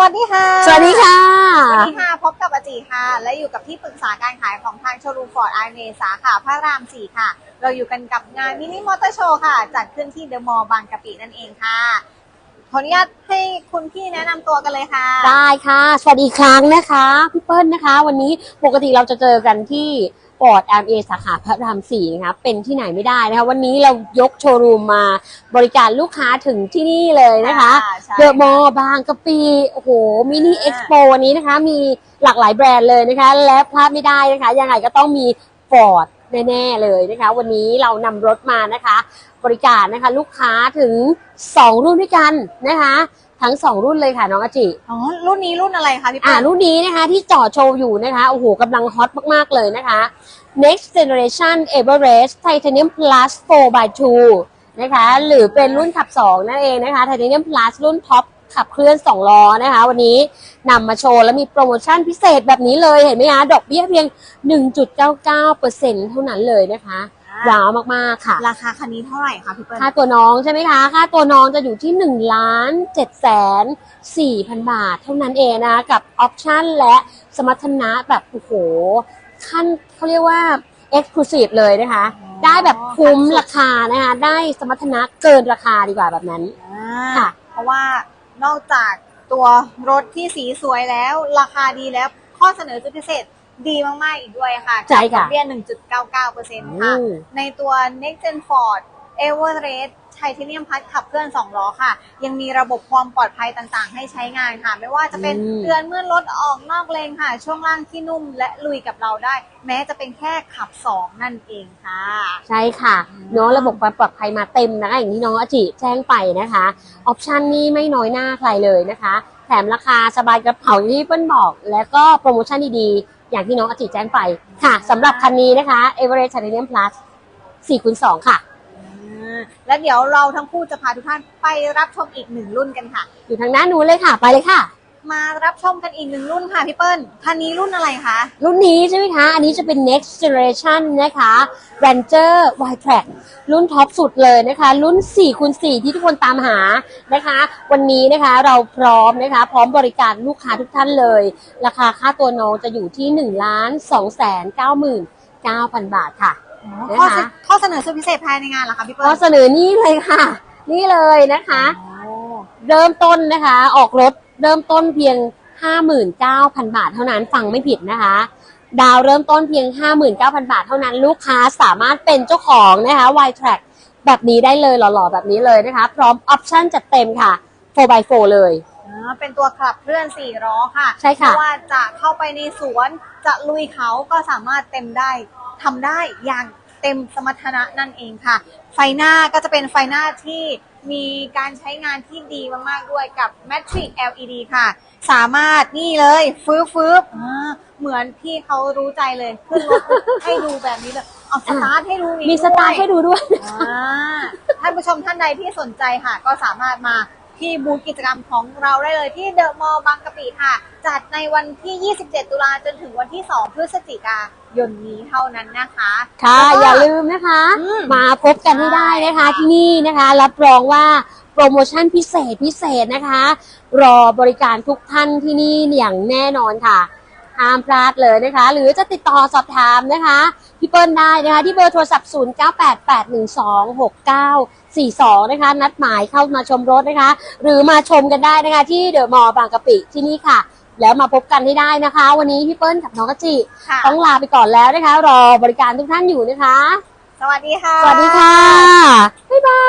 วัสดีค่ะ สวัสดีค่ะวันนี้ค่ะ พบกับอาจีค่ะ และอยู่กับที่ปรึกษาการขายของทางโชว์รูมฟอร์ดไอเมสาขาพระราม4ค่ะ เราอยู่กันกับงานมินิมอเตอร์โชว์ค่ะ จัดขึ้นที่เดอะมอลล์บางกะปินั่นเองค่ะ ขออนุญาตให้คุณพี่แนะนำตัวกันเลยค่ะ ได้ค่ะ สวัสดีอีกครั้งนะคะพี่เปิ้ลนะคะ วันนี้ปกติเราจะเจอกันที่ ปอร์ดแอมเอสาขาพระรามสี่นะคะเป็นที่ไหนไม่ได้นะคะวันนี้เรายกโชว์รูมมาบริการลูกค้าถึงที่นี่เลยนะคะอ่าใช่ เดอะมอลล์บางกะปิโอ้โหมินิอ่าเอ็กซ์โปวันนี้นะคะ มีหลากหลายแบรนด์เลยนะคะ และพลาดไม่ได้นะคะ ยังไงก็ต้องมีฟอร์ดแน่ๆเลยนะคะ วันนี้เรานำรถมานะคะ บริการนะคะ ลูกค้าถึง 2 รุ่นด้วยกันนะคะ ทั้ง2รุ่นเลยค่ะน้องอาจิอ๋อรุ่นนี้รุ่นอะไรคะพี่อ่าเปิ้ลรุ่นนี้นะคะที่จอดโชว์อยู่นะคะโอ้โหกำลังฮอตมากๆเลยนะคะ next generation Everest Titanium Plus 4x2 นะคะ หรือเป็นรุ่นขับ 2 นั่นเองนะคะ Titanium Plus รุ่นท็อปขับเคลื่อน 2 ล้อนะคะ วันนี้นำมาโชว์ แล้วมีโปรโมชั่นพิเศษแบบนี้เลยเห็นไหมคะดอกเบี้ยเพียง 1.99%เท่านั้นเลยนะคะ ว้าวมากๆค่ะ ราคาคันนี้เท่าไหร่คะพี่เปิ้ลค่าตัวน้องใช่ไหมคะ ค่าตัวน้องจะอยู่ที่1ล้าน7แสน4พันบาท เท่านั้นเองนะ กับออปชั่นและสมรรถนะแบบโอ้โหขั้นเขาเรียกว่า Exclusive เลยนะคะอ๋อได้แบบคุ้มราคานะคะ ได้สมรรถนะเกินราคาดีกว่าแบบนั้นอ่าค่ะ เพราะว่านอกจากตัวรถที่สีสวยแล้ว ราคาดีแล้วข้อเสนอสุดพิเศษ ดีมาก ๆ อีกด้วยค่ะใช่ค่ะดอกเบี้ย1.99%ค่ะอืมในตัว Next Gen Ford Everest Titanium Plus ขับเคลื่อน2ล้อค่ะ ยังมีระบบความปลอดภัยต่างๆ ให้ใช้งานค่ะ ไม่ว่าจะเป็นอืมเตือนเมื่อรถออกนอกเลนค่ะ ช่วงล่างที่นุ่มและลุยกับเราได้ แม้จะเป็นแค่ขับ 2 นั่นเองค่ะ ใช่ค่ะเน้องระบบความปลอดภัยมาเต็มนะคะอย่างที่น้องอาจิแจ้งไปนะคะออปชันนี้ไม่น้อยหน้าใครเลยนะคะ แถมราคาสบายกระเป๋าอย่างที่เปิ้ลบอก แล้วก็โปรโมชั่นดีๆ อย่างที่น้องอาจิแจ้งไปค่ะสำหรับคันนี้นะคะ Everest Titanium Plus 4คูณ2ค่ะ อ่าแล้วเดี๋ยวเราทั้งคู่จะพาทุกท่านไปรับชมอีกหนึ่งรุ่นกันค่ะ อยู่ทางหน้านู้นเลยค่ะ ไปเลยค่ะ มารับชมกันอีกหนึ่งรุ่นค่ะพี่เปิ้ล คันนี้รุ่นอะไรคะ รุ่นนี้ใช่ไหมคะ อันนี้จะเป็น next generation นะคะ Ranger y track รุ่นท็อปสุดเลยนะคะ รุ่น4คูณ4ที่ทุกคนตามหานะคะ วันนี้นะคะเราพร้อมนะคะ พร้อมบริการลูกค้าทุกท่านเลย ราคาค่าตัวน้องจะอยู่ที่1ล้าน2แสน99,000 บาทค่ะข้อเสนะคะข้อเสนอสุดพิเศษภายในงานเหรอคะพี่เปิ้ก็ลเสนอนี่เลยค่ะ นี่เลยนะคะโอ้เริ่มต้นนะคะ ออกรถ เริ่มต้นเพียง 59,000 บาทเท่านั้นฟังไม่ผิดนะคะ ดาวเริ่มต้นเพียง 59,000 บาทเท่านั้นลูกค้าสามารถเป็นเจ้าของนะคะ Y Track แบบนี้ได้เลยหล่อๆ แบบนี้เลยนะคะ พร้อมออปชั่นจัดเต็มค่ะ 4x4 เลยอ่าเป็นตัวขับเคลื่อนสี่ล้อค่ะใช่ค่ะ ไม่ว่าจะเข้าไปในสวนจะลุยเขาก็สามารถเต็มได้ทำได้อย่างเต็มสมรรถนะนั่นเองค่ะ ไฟหน้าก็จะเป็นไฟหน้าที่มีการใช้งานที่ดีมากๆด้วยกับ Matrix LED ค่ะ สามารถนี่เลยฟื้บฟื้บอ่าเหมือนพี่เขารู้ใจเลยขึ้นรถให้ดูแบบนี้เลยเอาสตาร์ทให้ดูมีสตาร์ทให้ดูด้วยอ่าท่านผู้ชมท่านใดที่สนใจค่ะ ก็สามารถมา ที่บูธกิจกรรมของเราได้เลยที่เดอะมอลล์บางกะปิค่ะ จัดในวันที่ 27 ตุลาจนถึงวันที่ 2 พฤศจิกายนนี้เท่านั้นนะคะค่ะแล้วก็ อย่าลืมนะคะ อืมมาพบกันให้ได้นะคะ ใช่ค่ะที่นี่นะคะ รับรองว่าโปรโมชั่นพิเศษพิเศษนะคะ รอบริการทุกท่านที่นี่อย่างแน่นอนค่ะห้ามพลาดเลยนะคะ หรือจะติดต่อสอบถามนะคะพี่เปิ้ลได้นะคะ ที่เบอร์โทรศัพท์ 0988126942 นะคะ นัดหมายเข้ามาชมรถนะคะ หรือมาชมกันได้นะคะ ที่เดอะมอลล์บางกะปิที่นี่ค่ะ แล้วมาพบกันให้ได้นะคะ วันนี้พี่เปิ้ลกับน้องกะจิค่ะ ต้องลาไปก่อนแล้วนะคะ รอบริการทุกท่านอยู่นะคะ สวัสดีค่ะ สวัสดีค่ะ